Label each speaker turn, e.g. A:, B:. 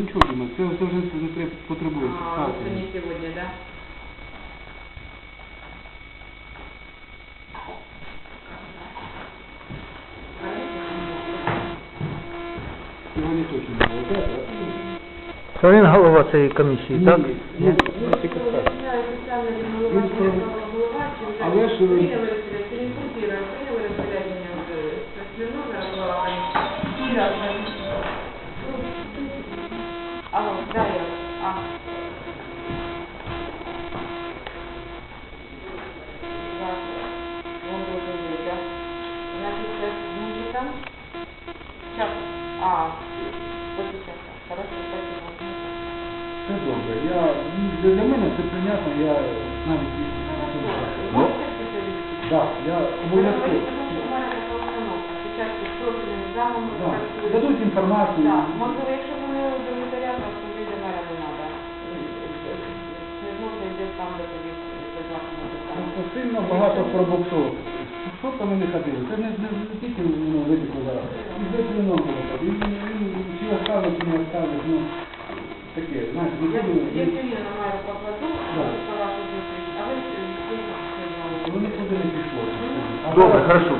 A: Нічого думаю, це, вже не треба потребує
B: А,
A: фіксації.
B: это не сегодня, да?
A: Сьогодні точно не було. Так, так.
C: Це він голова цієї комісії, так?
A: Ні, ні, ну. Але ж,
B: прийняли розпорядження з Смірнова, голова комісії. А. Да. Вон другой, да. Значит, сейчас музыка. Сейчас. А, вот сейчас. Хорошо, спасибо.
A: Це добре. Я, для мене це понятно, я навіть не
B: Ну,
A: знаю. Так, я обов'язково. Да. Дадуть інформацію.
B: Так, можливо, якщо вони удовлетворять, то тоді до мене не треба. Не знову йде там, де тобі
A: Ну, Сильно багато пробуксов. Що там вони ходили? Це не, не, не тільки випіку зараз. І за вино було. Чи оставить, чи не оставить, ну, таке, знаєш, не
B: Я рівно маю покладу
A: Да.
B: по вашу зустріч, ви е,
A: Воно куди не пішло.
C: Добре, хорошо.